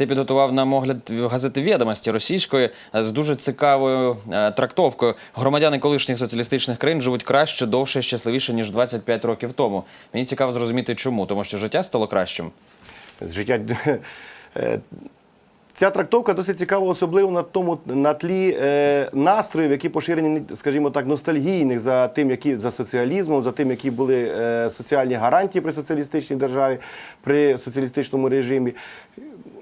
Ти підготував нам огляд газети «Відомості» російської з дуже цікавою е, трактовкою. Громадяни колишніх соціалістичних країн живуть краще, довше, щасливіше ніж 25 років тому. Мені цікаво зрозуміти, чому, тому що життя стало кращим. життя. е, Ця трактовка досить цікава, особливо на тому на тлі е, настроїв, які поширені, скажімо так, ностальгійних за тим, які за соціалізмом, за тим, які були соціальні гарантії при соціалістичній державі, при соціалістичному режимі.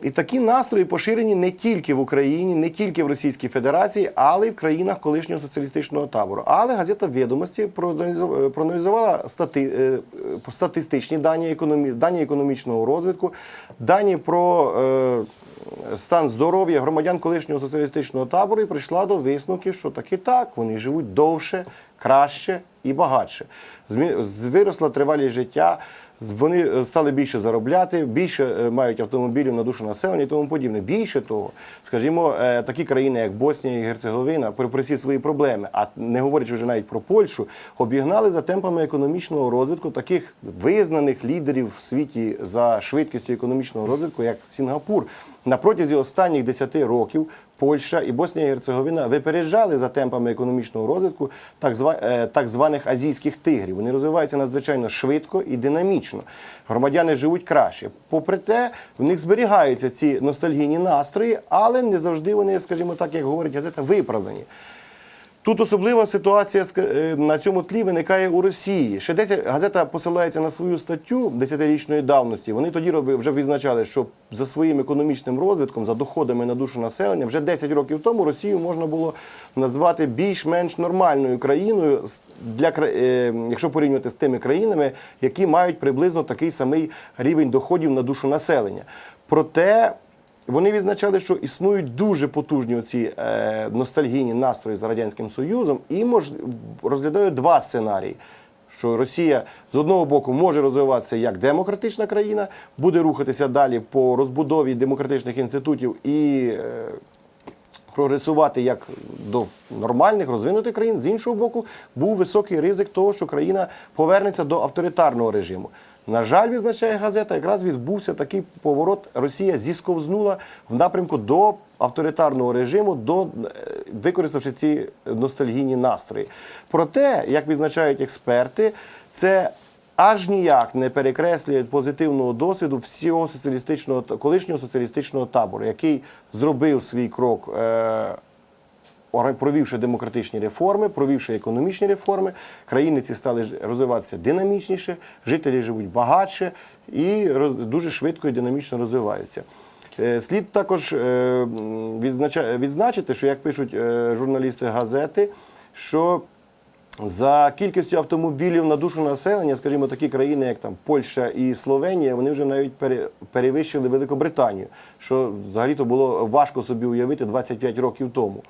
І такі настрої поширені не тільки в Україні, не тільки в Російській Федерації, але й в країнах колишнього соціалістичного табору. Але газета відомості проаналізувала стати, е, е, статистичні дані, економі, дані економічного розвитку, дані про е, стан здоров'я громадян колишнього соціалістичного табору і прийшла до висновків, що таки так, вони живуть довше, краще і багатше. Змі- Виросла тривалість життя. Вони е, стали більше заробляти, більше е, мають автомобілів на душу населення і тому подібне. Більше того, скажімо, е, такі країни, як Боснія і Герцеговина, при всі свої проблеми, а не говорячи вже навіть про Польщу, обігнали за темпами економічного розвитку таких визнаних лідерів в світі за швидкістю економічного розвитку, як Сінгапур. На протязі останніх 10 років Польща і Боснія і Герцеговина випереджали за темпами економічного розвитку так, зва, е, так званих азійських тигрів. Вони розвиваються надзвичайно швидко і динамічно. Громадяни живуть краще. Попри те, в них зберігаються ці ностальгійні настрої, але не завжди вони, скажімо так, як говорить газета, виправдані. Тут особлива ситуація е, на цьому тлі виникає у Росії. Ще 10, газета посилається на свою статтю 10-річної давності. Вони тоді вже відзначали, що за своїм економічним розвитком, за доходами на душу населення, вже 10 років тому Росію можна було назвати більш-менш нормальною країною, для, е, якщо порівнювати з тими країнами, які мають приблизно такий самий рівень доходів на душу населення. Проте вони відзначали, що існують дуже потужні оці е, ностальгійні настрої за радянським союзом, і мож, розглядають два сценарії. Що Росія з одного боку може розвиватися як демократична країна, буде рухатися далі по розбудові демократичних інститутів і е, прогресувати як до нормальних розвинутих країн. З іншого боку, був високий ризик того, що країна повернеться до авторитарного режиму. На жаль, відзначає газета, якраз відбувся такий поворот. Росія зісковзнула в напрямку до авторитарного режиму, до е, використавши ці ностальгійні настрої. Проте, як відзначають експерти, це аж ніяк не перекреслює позитивного досвіду всього соціалістичного колишнього соціалістичного табору, який зробив свій крок. Е, провівши демократичні реформи, провівши економічні реформи, країни ці стали розвиватися динамічніше, жителі живуть багатше і дуже швидко і динамічно розвиваються. Е, Слід також е, відзначити, що як пишуть е, журналісти газети, що за кількістю автомобілів на душу населення, скажімо, такі країни, як там Польща і Словенія, вони вже навіть перевищили Великобританію, що взагалі-то було важко собі уявити 25 років тому.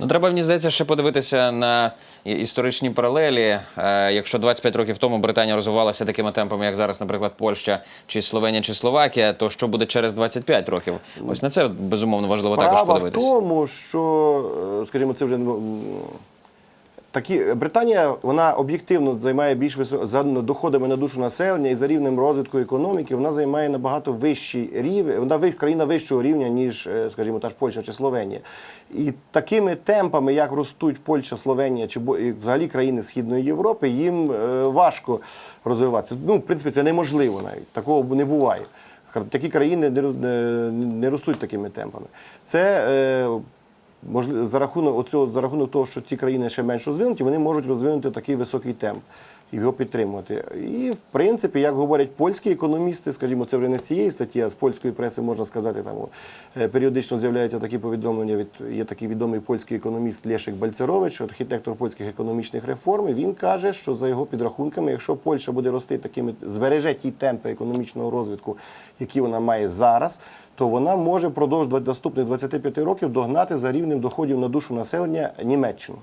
Ну, треба, мені здається, ще подивитися на історичні паралелі. Е, якщо 25 років тому Британія розвивалася такими темпами, як зараз, наприклад, Польща, чи Словенія, чи Словакія, то що буде через 25 років? Ось на це безумовно важливо також Справа в подивитися. тому, що, е, скажімо, це вже такі Британія вона об'єктивно займає більш висо... за доходами на душу населення і за рівнем розвитку економіки. Вона займає набагато вищий рівень. Вона вищ- країна вищого рівня, ніж, е, скажімо, та ж Польща чи Словенія. І такими темпами, як ростуть Польща, Словенія чи взагалі країни Східної Європи, їм е, важко розвиватися. Ну, в принципі, це неможливо навіть. Такого не буває. Такі країни не, ростуть такими темпами. Це е, можливо, за рахунок оцього, за рахунок того, що ці країни ще менш розвинуті, вони можуть розвинути такий високий темп його підтримувати. І в принципі, як говорять польські економісти, скажімо, це вже не з цієї статті, а з польської преси можна сказати, там е, періодично з'являються такі повідомлення. Від є такий відомий польський економіст Лешик Бальцерович, архітектор польських економічних реформ. і Він каже, що за його підрахунками, якщо Польща буде рости такими, збереже ті темпи економічного розвитку, які вона має зараз, то вона може впродовж наступних 25 років догнати за рівнем доходів на душу населення Німеччину.